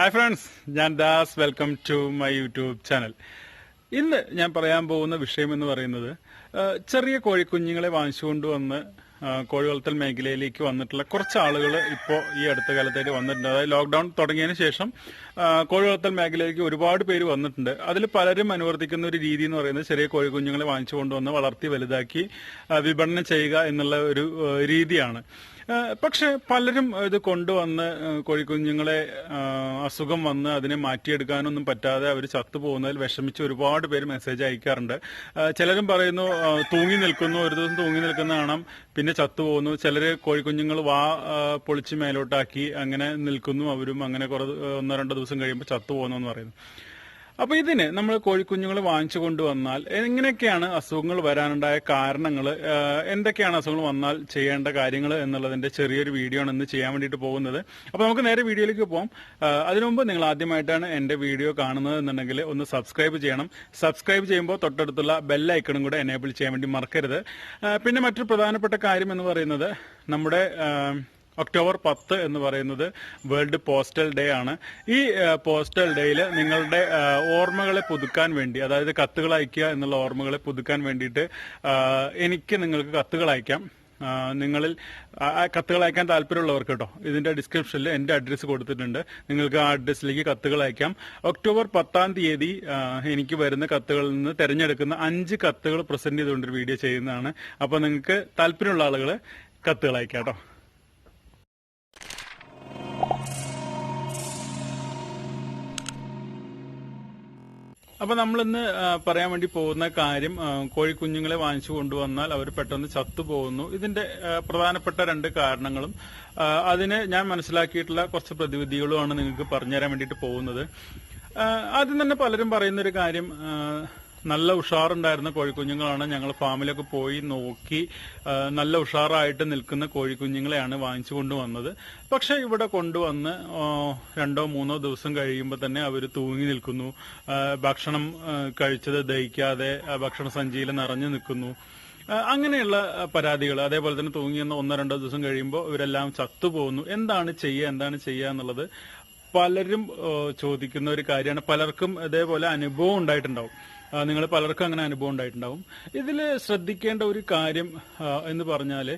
Hi friends ഞാൻ Das. Welcome to my YouTube channel ഇന്ന് ഞാൻ പറയാൻ പോകുന്ന വിഷയം എന്ന് പറയുന്നത് ചെറിയ കോഴിക്കുഞ്ഞുങ്ങളെ വാങ്ങിച്ചുകൊണ്ട് വന്ന് ആ, കോഴി വളർത്തൽ മേഖലയിലേക്ക് വന്നിട്ടുള്ള കുറച്ച് ആളുകൾ ഇപ്പോൾ ഈ അടുത്ത കാലത്തായിട്ട് വന്നിട്ടുണ്ട്. അതായത് ലോക്ക്ഡൌൺ തുടങ്ങിയതിന് ശേഷം കോഴി വളർത്തൽ മേഖലയിലേക്ക് ഒരുപാട് പേര് വന്നിട്ടുണ്ട്. അതിൽ പലരും അനുവർത്തിക്കുന്ന ഒരു രീതി എന്ന് പറയുന്നത് ചെറിയ കോഴി കുഞ്ഞുങ്ങളെ വാങ്ങിച്ചു കൊണ്ടുവന്ന് വളർത്തി വലുതാക്കി വിപണനം ചെയ്യുക എന്നുള്ള ഒരു രീതിയാണ്. പക്ഷെ പലരും ഇത് കൊണ്ടുവന്ന് കോഴിക്കുഞ്ഞുങ്ങളെ അസുഖം വന്ന് അതിനെ മാറ്റിയെടുക്കാനൊന്നും പറ്റാതെ അവർ ചത്തുപോകുന്നതിൽ വിഷമിച്ച് ഒരുപാട് പേര് മെസ്സേജ് അയക്കാറുണ്ട്. ചിലരും പറയുന്നു തൂങ്ങി നിൽക്കുന്നു ഒരു ദിവസം തൂങ്ങി നിൽക്കുന്ന കാണാം പിന്നെ ചത്തുപോകുന്നു. ചിലർ കോഴിക്കുഞ്ഞുങ്ങൾ വാ പൊളിച്ച് മേലോട്ടാക്കി അങ്ങനെ നിൽക്കുന്നു അവരും അങ്ങനെ കുറേ ഒന്നോ രണ്ടോ ദിവസം കഴിയുമ്പോൾ ചത്തുപോകുന്നു പറയുന്നു. അപ്പൊ ഇതിന് നമ്മൾ കോഴിക്കുഞ്ഞുങ്ങളെ വാങ്ങിച്ചു കൊണ്ടുവന്നാൽ എങ്ങനെയൊക്കെയാണ് അസുഖങ്ങൾ വരാനുണ്ടായ കാരണങ്ങൾ എന്തൊക്കെയാണ് അസുഖങ്ങൾ വന്നാൽ ചെയ്യേണ്ട കാര്യങ്ങൾ എന്നുള്ളതിന്റെ ചെറിയൊരു വീഡിയോ ആണ് ഇന്ന് ചെയ്യാൻ വേണ്ടിയിട്ട് പോകുന്നത്. അപ്പൊ നമുക്ക് നേരെ വീഡിയോയിലേക്ക് പോകാം അതിനുമുമ്പ് അതിനു മുമ്പ് നിങ്ങൾ ആദ്യമായിട്ടാണ് എന്റെ വീഡിയോ കാണുന്നത് എന്നുണ്ടെങ്കിൽ ഒന്ന് സബ്സ്ക്രൈബ് ചെയ്യണം. സബ്സ്ക്രൈബ് ചെയ്യുമ്പോൾ തൊട്ടടുത്തുള്ള ബെല്ലൈക്കണും കൂടെ എനേബിൾ ചെയ്യാൻ വേണ്ടി മറക്കരുത്. പിന്നെ മറ്റൊരു പ്രധാനപ്പെട്ട കാര്യം എന്ന് പറയുന്നത് നമ്മുടെ ഒക്ടോബർ പത്ത് എന്ന് പറയുന്നത് വേൾഡ് പോസ്റ്റൽ ഡേ ആണ്. ഈ പോസ്റ്റൽ ഡേയിൽ നിങ്ങളുടെ ഓർമ്മകളെ പുതുക്കാൻ വേണ്ടി അതായത് കത്തുകൾ അയക്കുക എന്നുള്ള ഓർമ്മകളെ പുതുക്കാൻ വേണ്ടിയിട്ട് എനിക്ക് നിങ്ങൾക്ക് കത്തുകൾ അയക്കാം. നിങ്ങളിൽ കത്തുകൾ അയക്കാൻ താല്പര്യമുള്ളവർക്ക് കേട്ടോ ഇതിന്റെ ഡിസ്ക്രിപ്ഷനിൽ എന്റെ അഡ്രസ്സ് കൊടുത്തിട്ടുണ്ട്. നിങ്ങൾക്ക് ആ അഡ്രസ്സിലേക്ക് കത്തുകൾ അയക്കാം. ഒക്ടോബർ പത്താം തീയതി എനിക്ക് വരുന്ന കത്തുകളിൽ നിന്ന് തിരഞ്ഞെടുക്കുന്ന അഞ്ച് കത്തുകൾ പ്രസന്റ് ചെയ്തുകൊണ്ട് വീഡിയോ ചെയ്യുന്നതാണ്. അപ്പൊ നിങ്ങൾക്ക് താല്പര്യമുള്ള ആളുകൾ കത്തുകൾ അയക്കാം കേട്ടോ. അപ്പൊ നമ്മളിന്ന് പറയാൻ വേണ്ടി പോകുന്ന കാര്യം കോഴി കോഴിക്കുഞ്ഞുങ്ങളെ വാങ്ങിച്ചു കൊണ്ടുവന്നാൽ അവർ പെട്ടെന്ന് ചത്തുപോകുന്നു. ഇതിന്റെ പ്രധാനപ്പെട്ട രണ്ട് കാരണങ്ങളും അതിന് ഞാൻ മനസ്സിലാക്കിയിട്ടുള്ള കുറച്ച് പ്രതിവിധികളുമാണ് നിങ്ങൾക്ക് പറഞ്ഞുതരാൻ വേണ്ടിയിട്ട് പോകുന്നത്. ആദ്യം തന്നെ പലരും പറയുന്ന ഒരു കാര്യം നല്ല ഉഷാറുണ്ടായിരുന്ന കോഴിക്കുഞ്ഞുങ്ങളാണ് ഞങ്ങൾ ഫാമിലൊക്കെ പോയി നോക്കി നല്ല ഉഷാറായിട്ട് നിൽക്കുന്ന കോഴിക്കുഞ്ഞുങ്ങളെയാണ് വാങ്ങിച്ചു കൊണ്ടുവന്നത്. പക്ഷെ ഇവിടെ കൊണ്ടുവന്ന് രണ്ടോ മൂന്നോ ദിവസം കഴിയുമ്പോൾ തന്നെ അവർ തൂങ്ങി നിൽക്കുന്നു. ഭക്ഷണം കഴിച്ചത് ദഹിക്കാതെ ഭക്ഷണ സഞ്ചിയിൽ നിറഞ്ഞു നിൽക്കുന്നു. അങ്ങനെയുള്ള പരാതികൾ അതേപോലെ തന്നെ തൂങ്ങിയെന്ന് ഒന്നോ രണ്ടോ ദിവസം കഴിയുമ്പോൾ ഇവരെല്ലാം ചത്തുപോകുന്നു. എന്താണ് ചെയ്യുക എന്താണ് ചെയ്യുക എന്നുള്ളത് പലരും ചോദിക്കുന്ന ഒരു കാര്യമാണ്. പലർക്കും ഇതേപോലെ അനുഭവം ഉണ്ടായിട്ടുണ്ടാവും. നിങ്ങൾ പലർക്കും അങ്ങനെ അനുഭവം ഉണ്ടായിട്ടുണ്ടാവും. ഇതിൽ ശ്രദ്ധിക്കേണ്ട ഒരു കാര്യം എന്ന് പറഞ്ഞാൽ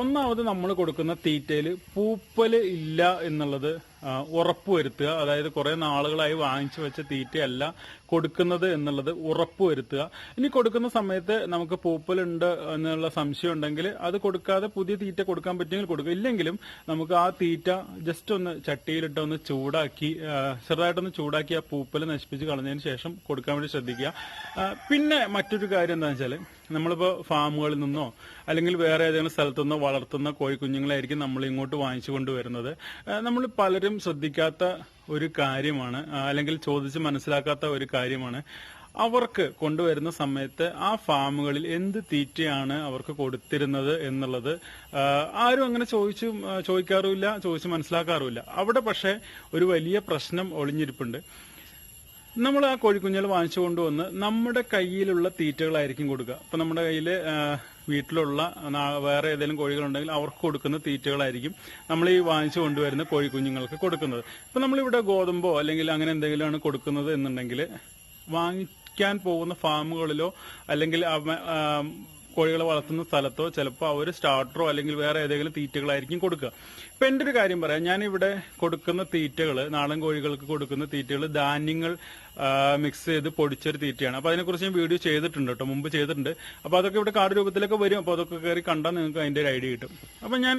ഒന്നാമത് നമ്മൾ കൊടുക്കുന്ന തീറ്റയിൽ പൂപ്പൽ ഇല്ല എന്നുള്ളത് ഉറപ്പുവരുത്തുക. അതായത് കുറെ നാളുകളായി വാങ്ങിച്ചു വെച്ച തീറ്റയല്ല കൊടുക്കുന്നത് എന്നുള്ളത് ഉറപ്പുവരുത്തുക. ഇനി കൊടുക്കുന്ന സമയത്ത് നമുക്ക് പൂപ്പലുണ്ട് എന്നുള്ള സംശയം ഉണ്ടെങ്കിൽ അത് കൊടുക്കാതെ പുതിയ തീറ്റ കൊടുക്കാൻ പറ്റുമെങ്കിൽ കൊടുക്കുക. ഇല്ലെങ്കിലും നമുക്ക് ആ തീറ്റ ജസ്റ്റ് ഒന്ന് ചട്ടിയിലിട്ട് ഒന്ന് ചൂടാക്കി ചെറുതായിട്ടൊന്ന് ചൂടാക്കി ആ പൂപ്പൽ നശിപ്പിച്ച് കളഞ്ഞതിന് ശേഷം കൊടുക്കാൻ വേണ്ടി ശ്രദ്ധിക്കുക. പിന്നെ മറ്റൊരു കാര്യം എന്താണെന്ന് വെച്ചാൽ നമ്മളിപ്പോ ഫാമുകളിൽ നിന്നോ അല്ലെങ്കിൽ വേറെ ഏതെങ്കിലും സ്ഥലത്തു നിന്നോ വളർത്തുന്ന കോഴിക്കുഞ്ഞുങ്ങളായിരിക്കും നമ്മൾ ഇങ്ങോട്ട് വാങ്ങിച്ചു കൊണ്ടുവരുന്നത്. നമ്മൾ പലരും ശ്രദ്ധിക്കാത്ത ഒരു കാര്യമാണ് അല്ലെങ്കിൽ ചോദിച്ച് മനസ്സിലാക്കാത്ത ഒരു കാര്യമാണ്. അവർക്ക് കൊണ്ടുവരുന്ന സമയത്ത് ആ ഫാമുകളിൽ എന്ത് തീറ്റയാണ് അവർക്ക് കൊടുത്തിരുന്നത് എന്നുള്ളത് ആരും അങ്ങനെ ചോദിച്ചു ചോദിക്കാറുമില്ല ചോദിച്ച് മനസ്സിലാക്കാറുമില്ല. അവിടെ പക്ഷേ ഒരു വലിയ പ്രശ്നം ഒളിഞ്ഞിരിപ്പുണ്ട്. നമ്മൾ ആ കോഴിക്കുഞ്ഞുകൾ വാങ്ങിച്ചു കൊണ്ടുവന്ന് നമ്മുടെ കയ്യിലുള്ള തീറ്റകളായിരിക്കും കൊടുക്കുക. അപ്പൊ നമ്മുടെ കയ്യിൽ വീട്ടിലുള്ള വേറെ ഏതെങ്കിലും കോഴികളുണ്ടെങ്കിൽ അവർക്ക് കൊടുക്കുന്ന തീറ്റകളായിരിക്കും നമ്മൾ ഈ വാങ്ങിച്ചു കൊണ്ടുവരുന്ന കോഴിക്കുഞ്ഞുങ്ങൾക്ക് കൊടുക്കുന്നത്. ഇപ്പൊ നമ്മളിവിടെ ഗോതമ്പോ അല്ലെങ്കിൽ അങ്ങനെ എന്തെങ്കിലുമാണ് കൊടുക്കുന്നത് എന്നുണ്ടെങ്കിൽ വാങ്ങിക്കാൻ പോകുന്ന ഫാമുകളിലോ അല്ലെങ്കിൽ കോഴികളെ വളർത്തുന്ന സ്ഥലത്തോ ചിലപ്പോൾ അവർ സ്റ്റാർട്ടറോ അല്ലെങ്കിൽ വേറെ ഏതെങ്കിലും തീറ്റകളായിരിക്കും കൊടുക്കുക. ഇപ്പൊ എന്റെ ഒരു കാര്യം പറയാം. ഞാൻ ഇവിടെ കൊടുക്കുന്ന തീറ്റകൾ നാടൻ കോഴികൾക്ക് കൊടുക്കുന്ന തീറ്റകൾ ധാന്യങ്ങൾ മിക്സ് ചെയ്ത് പൊടിച്ചൊരു തീറ്റയാണ്. അപ്പൊ അതിനെക്കുറിച്ച് ഞാൻ വീഡിയോ ചെയ്തിട്ടുണ്ട് കേട്ടോ മുമ്പ് ചെയ്തിട്ടുണ്ട്. അപ്പൊ അതൊക്കെ ഇവിടെ കാർഡ് രൂപത്തിലൊക്കെ വരും. അപ്പൊ അതൊക്കെ കയറി കണ്ടാൽ നിങ്ങൾക്ക് അതിന്റെ ഒരു ഐഡിയ കിട്ടും. അപ്പൊ ഞാൻ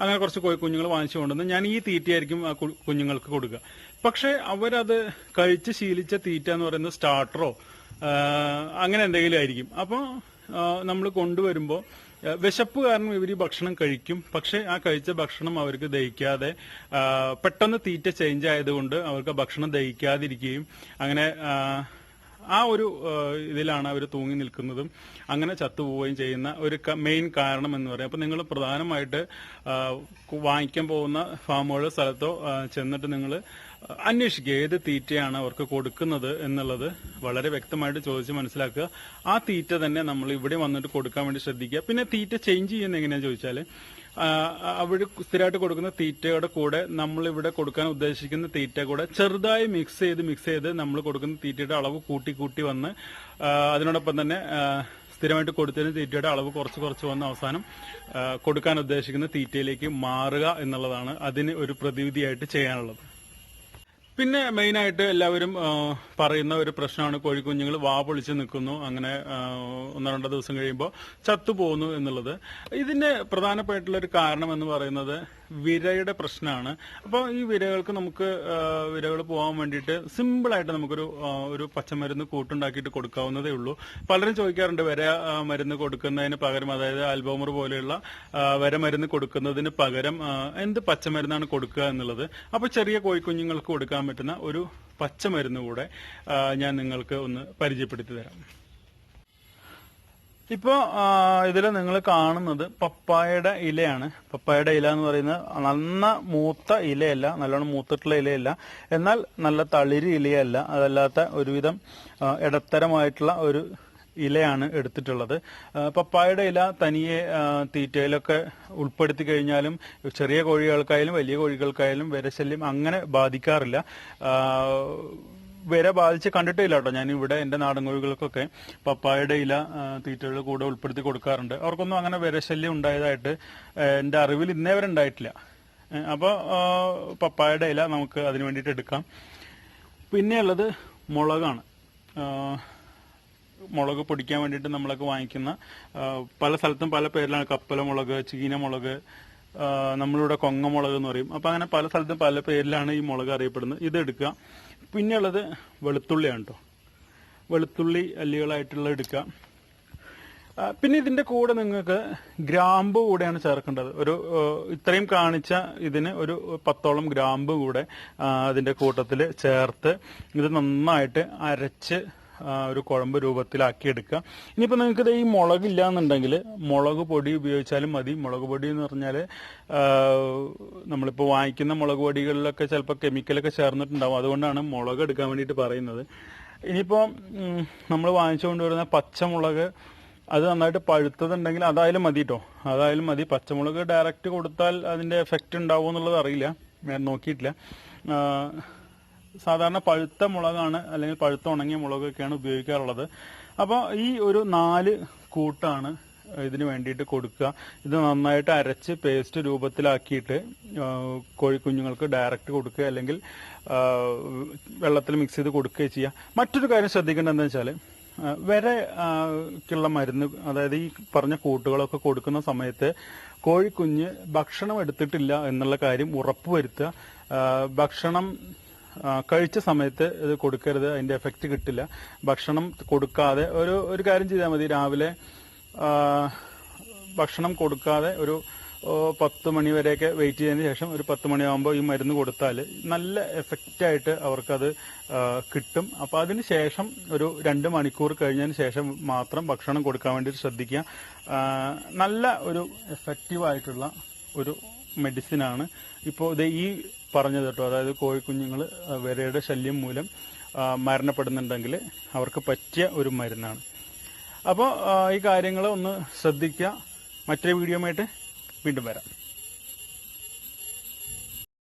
അങ്ങനെ കുറച്ച് കുഞ്ഞുങ്ങൾ വാങ്ങിച്ചു കൊണ്ടുവന്ന്. ഞാൻ ഈ തീറ്റയായിരിക്കും ആ കുഞ്ഞുങ്ങൾക്ക് കൊടുക്കുക പക്ഷെ അവരത് കഴിച്ച് ശീലിച്ച തീറ്റ എന്ന് പറയുന്നത് സ്റ്റാർട്ടറോ അങ്ങനെ എന്തെങ്കിലും ആയിരിക്കും. അപ്പോൾ നമ്മൾ കൊണ്ടുവരുമ്പോൾ വിശപ്പ് കാരണം ഇവർ ഭക്ഷണം കഴിക്കും. പക്ഷെ ആ കഴിച്ച ഭക്ഷണം അവർക്ക് ദഹിക്കാതെ പെട്ടെന്ന് തീറ്റ ചേഞ്ച് ആയതുകൊണ്ട് അവർക്ക് ഭക്ഷണം ദഹിക്കാതിരിക്കുകയും അങ്ങനെ ആ, ഒരു ഇതിലാണ് അവർ തൂങ്ങി നിൽക്കുന്നതും അങ്ങനെ ചത്തുപോവുകയും ചെയ്യുന്ന ഒരു മെയിൻ കാരണം എന്ന് പറയാം. അപ്പൊ നിങ്ങൾ പ്രധാനമായിട്ട് വാങ്ങിക്കാൻ പോകുന്ന ഫാമുകളോ സ്ഥലത്തോ ചെന്നിട്ട് നിങ്ങൾ അന്വേഷിക്കുക ഏത് തീറ്റയാണ് അവർക്ക് കൊടുക്കുന്നത് എന്നുള്ളത് വളരെ വ്യക്തമായിട്ട് ചോദിച്ച് മനസ്സിലാക്കുക. ആ തീറ്റ തന്നെ നമ്മൾ ഇവിടെ വന്നിട്ട് കൊടുക്കാൻ വേണ്ടി ശ്രദ്ധിക്കുക. പിന്നെ തീറ്റ ചേഞ്ച് ചെയ്യുന്ന എങ്ങനെയാന്ന് ചോദിച്ചാൽ അവിടെ സ്ഥിരമായിട്ട് കൊടുക്കുന്ന തീറ്റയുടെ കൂടെ നമ്മൾ ഇവിടെ കൊടുക്കാൻ ഉദ്ദേശിക്കുന്ന തീറ്റ കൂടെ ചെറുതായി മിക്സ് ചെയ്ത് മിക്സ് ചെയ്ത് നമ്മൾ കൊടുക്കുന്ന തീറ്റയുടെ അളവ് കൂട്ടി കൂട്ടി വന്ന് അതിനോടൊപ്പം തന്നെ സ്ഥിരമായിട്ട് കൊടുത്തതിന് തീറ്റയുടെ അളവ് കുറച്ച് കുറച്ച് വന്ന് അവസാനം കൊടുക്കാൻ ഉദ്ദേശിക്കുന്ന തീറ്റയിലേക്ക് മാറുക എന്നുള്ളതാണ് അതിന് ഒരു പ്രതിവിധിയായിട്ട് ചെയ്യാനുള്ളത്. പിന്നെ മെയിനായിട്ട് എല്ലാവരും പറയുന്ന ഒരു പ്രശ്നമാണ്. കോഴിക്കുഞ്ഞുങ്ങൾ വാ പൊളിച്ച് നിൽക്കുന്നു. അങ്ങനെ ഒന്ന് രണ്ടോ ദിവസം കഴിയുമ്പോൾ ചത്തുപോകുന്നു എന്നുള്ളത്. ഇതിന്റെ പ്രധാനപ്പെട്ടുള്ള ഒരു കാരണം എന്ന് പറയുന്നത് വിരയുടെ പ്രശ്നമാണ്. അപ്പോൾ ഈ വിരകൾക്ക് നമുക്ക് വിരകൾ പോകാൻ വേണ്ടിയിട്ട് സിമ്പിൾ ആയിട്ട് നമുക്കൊരു ഒരു പച്ചമരുന്ന് കൂട്ടുണ്ടാക്കിയിട്ട് കൊടുക്കാവുന്നതേ ഉള്ളൂ. പലരും ചോദിക്കാറുണ്ട് വര മരുന്ന് കൊടുക്കുന്നതിന് പകരം അതായത് ആൽബോമർ പോലെയുള്ള വര മരുന്ന് കൊടുക്കുന്നതിന് പകരം എന്ത് പച്ചമരുന്നാണ് കൊടുക്കുക എന്നുള്ളത്. അപ്പോൾ ചെറിയ കോഴിക്കുഞ്ഞുങ്ങൾക്ക് കൊടുക്കാൻ പറ്റുന്ന ഒരു പച്ചമരുന്ന് കൂടെ ഞാൻ നിങ്ങൾക്ക് ഒന്ന് പരിചയപ്പെടുത്തി തരാം. ഇപ്പോ ഇതിൽ നിങ്ങൾ കാണുന്നത് പപ്പായയുടെ ഇലയാണ്. പപ്പായയുടെ ഇല എന്ന് പറയുന്നത് നന്ന മൂത്ത ഇലയല്ല നല്ലോണം മൂത്തിട്ടുള്ള ഇലയല്ല. എന്നാൽ നല്ല തളിര് ഇലയല്ല. അതല്ലാത്ത ഒരുവിധം ഇടത്തരമായിട്ടുള്ള ഒരു ഇലയാണ് എടുത്തിട്ടുള്ളത്. പപ്പായയുടെ ഇല തനിയെ തീറ്റയിലൊക്കെ ഉൾപ്പെടുത്തി കഴിഞ്ഞാലും ചെറിയ കോഴികൾക്കായാലും വലിയ കോഴികൾക്കായാലും വിരശല്യം അങ്ങനെ ബാധിക്കാറില്ല. വിര ബാധിച്ച് കണ്ടിട്ടില്ല കേട്ടോ. ഞാൻ ഇവിടെ എന്റെ നാടൻ കോഴികൾക്കൊക്കെ പപ്പായയുടെ ഇല തീറ്റകൾ കൂടെ ഉൾപ്പെടുത്തി കൊടുക്കാറുണ്ട്. അവർക്കൊന്നും അങ്ങനെ വിരശല്യം ഉണ്ടായതായിട്ട് എന്റെ അറിവിൽ ഇന്നേ വരെ ഉണ്ടായിട്ടില്ല. അപ്പൊ പപ്പായുടെ ഇല നമുക്ക് അതിന് വേണ്ടിയിട്ട് എടുക്കാം. പിന്നെയുള്ളത് മുളകാണ്. മുളക് പൊടിക്കാൻ വേണ്ടിയിട്ട് നമ്മളൊക്കെ വാങ്ങിക്കുന്ന പല സ്ഥലത്തും പല പേരിലാണ്. കപ്പല മുളക് ചീന മുളക് നമ്മളിവിടെ കൊങ്ങമുളക് എന്ന് പറയും. അപ്പൊ അങ്ങനെ പല സ്ഥലത്തും പല പേരിലാണ് ഈ മുളക് അറിയപ്പെടുന്നത്. ഇത് എടുക്കുക. പിന്നെയുള്ളത് വെളുത്തുള്ളിയാണ് കേട്ടോ വെളുത്തുള്ളി അല്ലികളായിട്ടുള്ള എടുക്കാം. പിന്നെ ഇതിന്റെ കൂടെ നിങ്ങൾക്ക് ഗ്രാമ്പ് കൂടെയാണ് ചേർക്കേണ്ടത്. ഒരു ഇത്രയും കാണിച്ച ഇതിന് ഒരു പത്തോളം ഗ്രാമ്പ് കൂടെ അതിന്റെ കൂട്ടത്തിൽ ചേർത്ത് ഇത് നന്നായിട്ട് അരച്ച് ഒരു കുഴമ്പ് രൂപത്തിലാക്കി എടുക്കുക ഇനിയിപ്പോൾ നിങ്ങൾക്ക് ഈ മുളക് ഇല്ലാന്നുണ്ടെങ്കിൽ മുളക് പൊടി ഉപയോഗിച്ചാലും മതി. മുളക് പൊടി എന്ന് പറഞ്ഞാൽ നമ്മളിപ്പോൾ വാങ്ങിക്കുന്ന മുളക് പൊടികളിലൊക്കെ ചിലപ്പോൾ കെമിക്കലൊക്കെ ചേർന്നിട്ടുണ്ടാവും. അതുകൊണ്ടാണ് മുളക് എടുക്കാൻ വേണ്ടിയിട്ട് പറയുന്നത്. ഇനിയിപ്പോൾ നമ്മൾ വാങ്ങിച്ചുകൊണ്ടുവരുന്ന പച്ചമുളക് അത് നന്നായിട്ട് പഴുത്തതുണ്ടെങ്കിൽ അതായാലും മതി കേട്ടോ അതായാലും മതി. പച്ചമുളക് ഡയറക്റ്റ് കൊടുത്താൽ അതിന്റെ എഫക്റ്റ് ഉണ്ടാവുമോ എന്നുള്ളത് അറിയില്ല നോക്കിയിട്ടില്ല. സാധാരണ പഴുത്ത മുളകാണ് അല്ലെങ്കിൽ പഴുത്ത ഉണങ്ങിയ മുളകൊക്കെയാണ് ഉപയോഗിക്കാറുള്ളത്. അപ്പോൾ ഈ ഒരു നാല് കൂട്ടാണ് ഇതിന് വേണ്ടിയിട്ട് കൊടുക്കുക. ഇത് നന്നായിട്ട് അരച്ച് പേസ്റ്റ് രൂപത്തിലാക്കിയിട്ട് കോഴിക്കുഞ്ഞുങ്ങൾക്ക് ഡയറക്റ്റ് കൊടുക്കുക അല്ലെങ്കിൽ വെള്ളത്തിൽ മിക്സ് ചെയ്ത് കൊടുക്കുകയോ ചെയ്യുക. മറ്റൊരു കാര്യം ശ്രദ്ധിക്കേണ്ടത് എന്താ വെച്ചാൽ വരെ ക്കുള്ള മരുന്ന് അതായത് ഈ പറഞ്ഞ കൂട്ടുകളൊക്കെ കൊടുക്കുന്ന സമയത്ത് കോഴിക്കുഞ്ഞ് ഭക്ഷണം എടുത്തിട്ടില്ല എന്നുള്ള കാര്യം ഉറപ്പുവരുത്തുക. ഭക്ഷണം കഴിച്ച സമയത്ത് ഇത് കൊടുക്കരുത് അതിന്റെ എഫക്റ്റ് കിട്ടില്ല. ഭക്ഷണം കൊടുക്കാതെ ഒരു ഒരു കാര്യം ചെയ്താൽ മതി. രാവിലെ ഭക്ഷണം കൊടുക്കാതെ ഒരു പത്ത് മണി വരെയൊക്കെ വെയിറ്റ് ചെയ്തതിന് ശേഷം ഒരു പത്ത് മണിയാകുമ്പോൾ ഈ മരുന്ന് കൊടുത്താൽ നല്ല എഫക്റ്റായിട്ട് അവർക്കത് കിട്ടും. അപ്പോൾ അതിന് ശേഷം ഒരു രണ്ട് മണിക്കൂർ കഴിഞ്ഞതിന് ശേഷം മാത്രം ഭക്ഷണം കൊടുക്കാൻ വേണ്ടി ശ്രദ്ധിക്കുക. നല്ല ഒരു എഫക്റ്റീവായിട്ടുള്ള ഒരു മെഡിസിനാണ്. ഇപ്പോൾ ഇത് ഈ പറഞ്ഞത് കേട്ടോ അതായത് കോഴിക്കുഞ്ഞുങ്ങൾ വിരയുടെ ശല്യം മൂലം മരണപ്പെടുന്നുണ്ടെങ്കിൽ അവർക്ക് പറ്റിയ ഒരു മരുന്നാണ്. അപ്പോൾ ഈ കാര്യങ്ങൾ ഒന്ന് ശ്രദ്ധിക്കുക മറ്റൊരു വീഡിയോ വീണ്ടും വരാം.